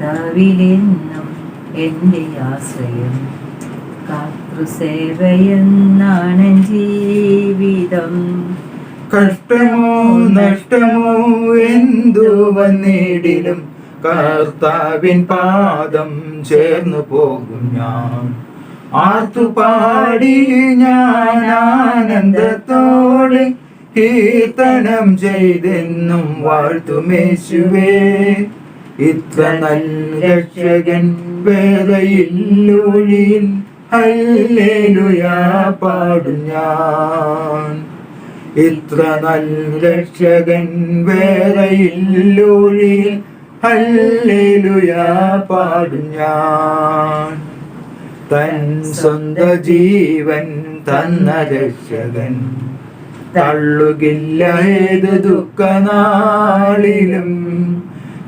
കർത്താവിലെന്നും എന്റെ ആശ്രയം. കർത്തൃസേവയെന്നാണ് ജീവിതം. കഷ്ടമോ നഷ്ടമോ എന്തു വന്നിടിലും കർത്താവിൻ പാദം ചേർന്നു പോകും ഞാൻ. ആർത്തുപാടി ഞാൻ ആനന്ദത്തോടെ കീർത്തനം ചെയ്തെന്നും വാഴ്ത്തുമേശുവേ ഇത്ര നല്ല രക്ഷകൻ വേദയില്ലൊഴിയിൽ ഹല്ലേലൂയാ പാടും ഞാൻ. ഇത്ര നല്ല രക്ഷകൻ വേറെയില്ലൊഴിയിൽ ഹല്ലേലൂയാ പാടും ഞാൻ. തൻ സ്വന്ത ജീവൻ തന്ന രക്ഷകൻ. തള്ളുകില്ല ഏത് ദുഃഖനാളിലും.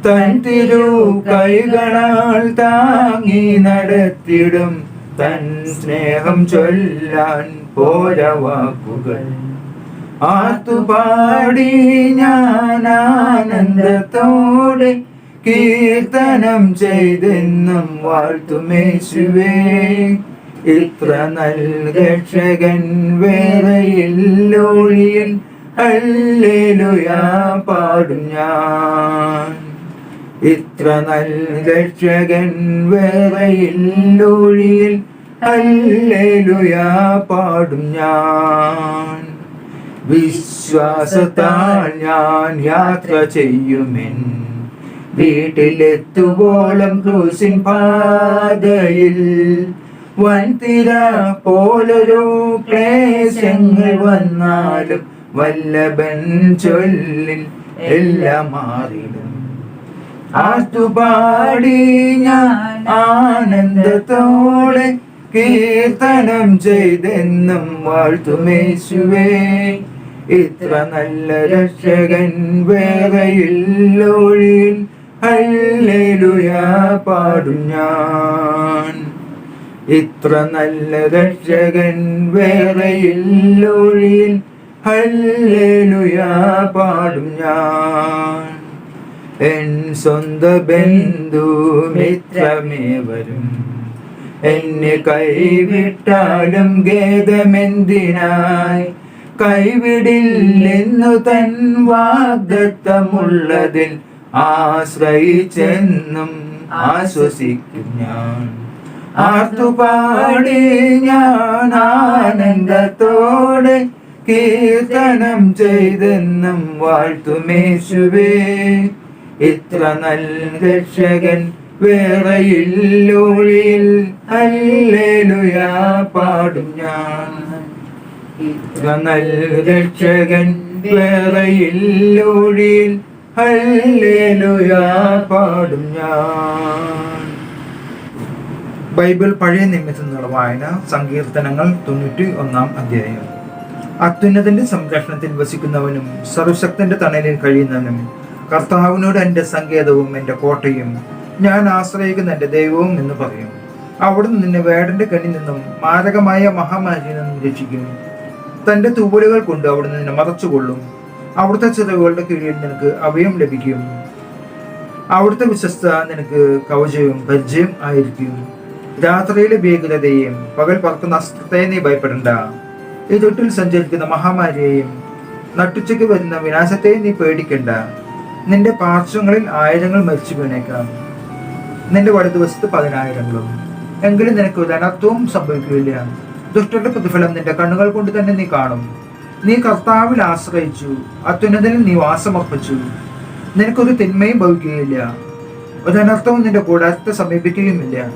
തൻ തിരു കൈകളാൽ താങ്ങി നടത്തിടും. തൻ സ്നേഹം ചൊല്ലാൻ പോര വാക്കുകൾ. ആർത്തുപാടി ഞാൻ ആനന്ദത്തോടെ കീർത്തനം ചെയ്തെന്നും വാഴ്ത്തുമേശുവേ ഇത്ര നൽകക്ഷകൻ വേറെയില്ലൊഴിയിൽ ഹല്ലേലൂയാ പാടും ഞാൻ. ഇത്ര നല്ല രക്ഷകൻ വേറെയില്ലൊഴിയിൽ ഹല്ലേലൂയാ പാടും ഞാൻ. വിശ്വാസത്താൽ ഞാൻ യാത്ര ചെയ്യുമെൻ. വീട്ടിലെത്തുവോളം ക്രൂസിൻ പാതയിൽ വൻതിര പോലൊരു ക്ലേശങ്ങൾ വന്നാലും വല്ലഭൻ ചൊല്ലിൽ എല്ലാം മാറിടും. ആർത്തുപാടി ഞാൻ ആനന്ദത്തോടെ കീർത്തനം ചെയ്തെന്നും വാഴ്ത്തുമേശുവേ ഇത്ര നല്ല രക്ഷകൻ വേറെയില്ലൊഴിയിൽ ഹല്ലേലൂയാ പാടും ഞാൻ. ഇത്ര നല്ല രക്ഷകൻ വേറെയില്ലൊഴിയിൽ ഹല്ലേലൂയാ പാടും ഞാൻ. എൻ സ്വന്ത ബന്ധു മിത്രമേവരും. എന്നെ കൈവിട്ടാലും ഖേദമെന്തിനായി? കൈവിടില്ലെന്നു തൻ വാഗ്ദത്തമുള്ളതിൽ ആശ്രയിച്ചെന്നും ആശ്വസിക്കും ഞാൻ. ആർത്തുപാടി ഞാൻ ആനന്ദത്തോടെ കീർത്തനം ചെയ്തെന്നും വാഴ്ത്തുമേശുവേ ഇത്ര നല്ല രക്ഷകൻ വേറെയില്ലൊഴിയിൽ ഹല്ലേലൂയാ പാടും ഞാൻ. ഇത്ര നല്ല രക്ഷകൻ വേറെയില്ലൊഴിയിൽ ഹല്ലേലൂയാ പാടും ഞാൻ. ബൈബിൾ പഴയ നിമിഷത്തിനുള്ള വായന സങ്കീർത്തനങ്ങൾ തൊണ്ണൂറ്റി ഒന്നാം അധ്യായം. അത്യുന്നതന്റെ സംരക്ഷണത്തിൽ വസിക്കുന്നവനും സർവശക്തന്റെ തണലിൽ കഴിയുന്നവനും കർത്താവിനോട് എന്റെ സങ്കേതവും എന്റെ കോട്ടയും ഞാൻ ആശ്രയിക്കുന്ന എന്റെ ദൈവവും എന്ന് പറയും. അവിടുന്ന് നിന്നെ വേടന്റെ കണ്ണിൽ നിന്നും മാരകമായ മഹാമാരിയിൽ നിന്നും രക്ഷിക്കും. തന്റെ തൂവലുകൾ കൊണ്ട് അവിടുന്ന് നിന്നെ മറച്ചുകൊള്ളും. അവിടുത്തെ ചിറവുകളുടെ കീഴിൽ നിനക്ക് അഭയം ലഭിക്കും. അവിടുത്തെ വിശ്വസ്ത നിനക്ക് കവചവും പരിചയം ആയിരിക്കും. രാത്രിയിലെ ഭീകരതയെയും പകൽ പറക്കുന്ന അസ്ത്രത്തെയും നീ ഭയപ്പെടണ്ട. ഇരുട്ടിൽ സഞ്ചരിക്കുന്ന മഹാമാരിയെയും നട്ടുച്ചയ്ക്ക് വരുന്ന വിനാശത്തെയും നീ പേടിക്കണ്ട. നിന്റെ പാർശ്വങ്ങളിൽ ആയിരങ്ങൾ മരിച്ചു വീണേക്കാം. നിന്റെ വലതുവശത്ത് പതിനായിരങ്ങളും. എങ്കിലും നിനക്ക് ഒരു അനർത്ഥവും സംഭവിക്കുകയില്ല. ദുഷ്ടന്റെ പ്രതിഫലം നിന്റെ കണ്ണുകൾ കൊണ്ട് തന്നെ നീ കാണും. നീ കർത്താവിൽ ആശ്രയിച്ചു. അത്യുന്നതിൽ നീ വാസമർപ്പിച്ചു. നിനക്കൊരു തിന്മയും ഭവിക്കുകയില്ല. ഒരു അനർത്ഥവും നിന്റെ കൂടാരത്തെ സമീപിക്കുകയുമില്ല.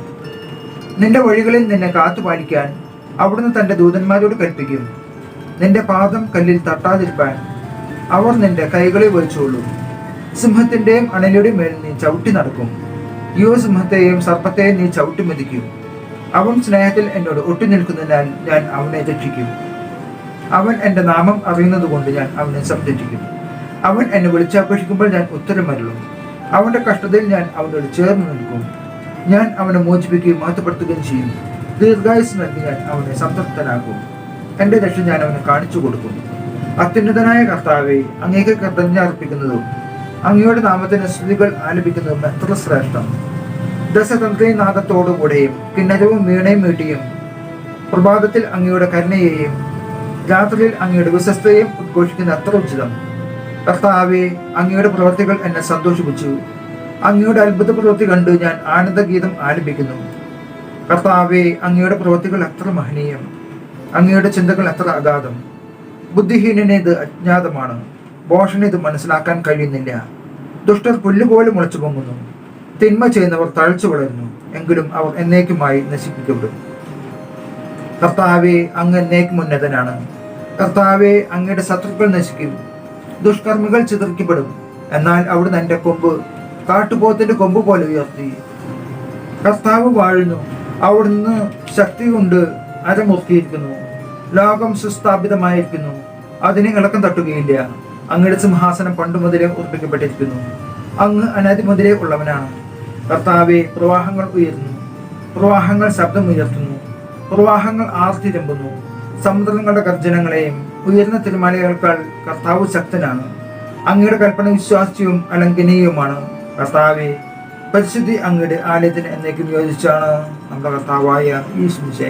നിന്റെ വഴികളിൽ നിന്നെ കാത്തു പാലിക്കാൻ അവിടുന്ന് തന്റെ ദൂതന്മാരോട് കൽപ്പിക്കും. നിന്റെ പാദം കല്ലിൽ തട്ടാതിരിപ്പാൻ അവർ നിന്റെ കൈകളിൽ വഹിച്ചോളൂ സിംഹത്തിന്റെയും അണലിയുടെയും മേൽ നീ ചവിട്ടി നടക്കും. യുവസിംഹത്തെയും സർപ്പത്തെയും നീ ചവിട്ടി മെതിക്കും. അവൻ സ്നേഹത്തിൽ എന്നോട് ഒട്ടിനിൽക്കുന്നതിനാൽ ഞാൻ അവനെ രക്ഷിക്കും. അവൻ എന്റെ നാമം അറിയുന്നത് കൊണ്ട് ഞാൻ അവനെ സംരക്ഷിക്കും. അവൻ എന്നെ വിളിച്ചപേക്ഷിക്കുമ്പോൾ ഞാൻ ഉത്തരം ഉത്തരമരുളും അവന്റെ കഷ്ടതയിൽ ഞാൻ അവനോട് ചേർന്ന് നിൽക്കും. ഞാൻ അവനെ മോചിപ്പിക്കുകയും മാറ്റപ്പെടുത്തുകയും ചെയ്യും. ദീർഘായുസ് നൽകി ഞാൻ അവനെ സംതൃപ്തനാക്കും. എന്റെ രക്ഷ ഞാൻ അവന് കാണിച്ചു കൊടുക്കും. അത്യുന്നതനായ കർത്താവെ അങ്ങേക്ക് കൃതജ്ഞ അർപ്പിക്കുന്നതും അങ്ങയുടെ നാമത്തിന് സ്തുതികൾ ആലപിക്കുന്നതും എത്ര ശ്രേഷ്ഠം. ദശതന്ത്രനാഥത്തോടുകൂടെയും കിണ്ണരവും വീണയും മീട്ടിയും പ്രഭാതത്തിൽ അങ്ങയുടെ കരുണയെയും രാത്രിയിൽ അങ്ങയുടെ വിശ്വസ്തയെയും ഉദ്ഘോഷിക്കുന്ന അത്ര ഉചിതം. കർത്താവെ അങ്ങയുടെ പ്രവൃത്തികൾ എന്നെ സന്തോഷിപ്പിച്ചു. അങ്ങയുടെ അത്ഭുത പ്രവൃത്തി കണ്ട് ഞാൻ ആനന്ദഗീതം ആലപിക്കുന്നു. കർത്താവെ അങ്ങയുടെ പ്രവൃത്തികൾ എത്ര മഹനീയം. അങ്ങയുടെ ചിന്തകൾ എത്ര അഗാധം. ബുദ്ധിഹീനനേത് ഇത് അജ്ഞാതമാണ്. ഭോഷന് ഇത് മനസ്സിലാക്കാൻ കഴിയുന്നില്ല. ദുഷ്ടർ പുല്ലുപോലെ മുളച്ചു പൊങ്ങുന്നു. തിന്മ ചെയ്യുന്നവർ തഴച്ചു വളരുന്നു. എങ്കിലും അവർ എന്നേക്കുമായി നശിപ്പിക്കപ്പെടും. കർത്താവെ അങ്ങ് എന്നേക്കും ഉന്നതനാണ്. കർത്താവെ അങ്ങയുടെ ശത്രുക്കൾ നശിക്കും. ദുഷ്കർമ്മികൾ ചിതറിക്കപ്പെടും. എന്നാൽ അവിടുന്ന് എന്റെ കൊമ്പ് കാട്ടുപോത്തിന്റെ കൊമ്പ് പോലെ ഉയർത്തി. കർത്താവ് വാഴുന്നു. അവിടുന്ന് ശക്തി കൊണ്ട് അരമുറുക്കിയിരിക്കുന്നു. ലോകം സുസ്ഥാപിതമായിരിക്കുന്നു. അതിന് ഇളക്കം തട്ടുകയില്ല. അങ്ങയുടെ സിംഹാസനം പണ്ട് മുതലേ ഉറപ്പിക്കപ്പെട്ടിരിക്കുന്നു. അങ്ങ് അനാദി മുതലേ ഉള്ളവനാണ്. കർത്താവെ പ്രവാഹങ്ങൾ ഉയരുന്നു. പ്രവാഹങ്ങൾ ശബ്ദം ഉയർത്തുന്നു പ്രവാഹങ്ങൾ ആർത്തിരമ്പുന്നു സമുദ്രങ്ങളുടെ ഗർജനങ്ങളെയും ഉയർന്ന തിരുമലകൾക്കാൾ കർത്താവ് ശക്തനാണ്. അങ്ങയുടെ കൽപ്പന വിശ്വാസ്യവും അലംഘനീയവുമാണ് കർത്താവെ പരിശുദ്ധി അങ്ങയുടെ ആലയത്തിന് എന്നേക്കും യോജിച്ചാണ് നമ്മുടെ കർത്താവായ ഈ സ്തുതി.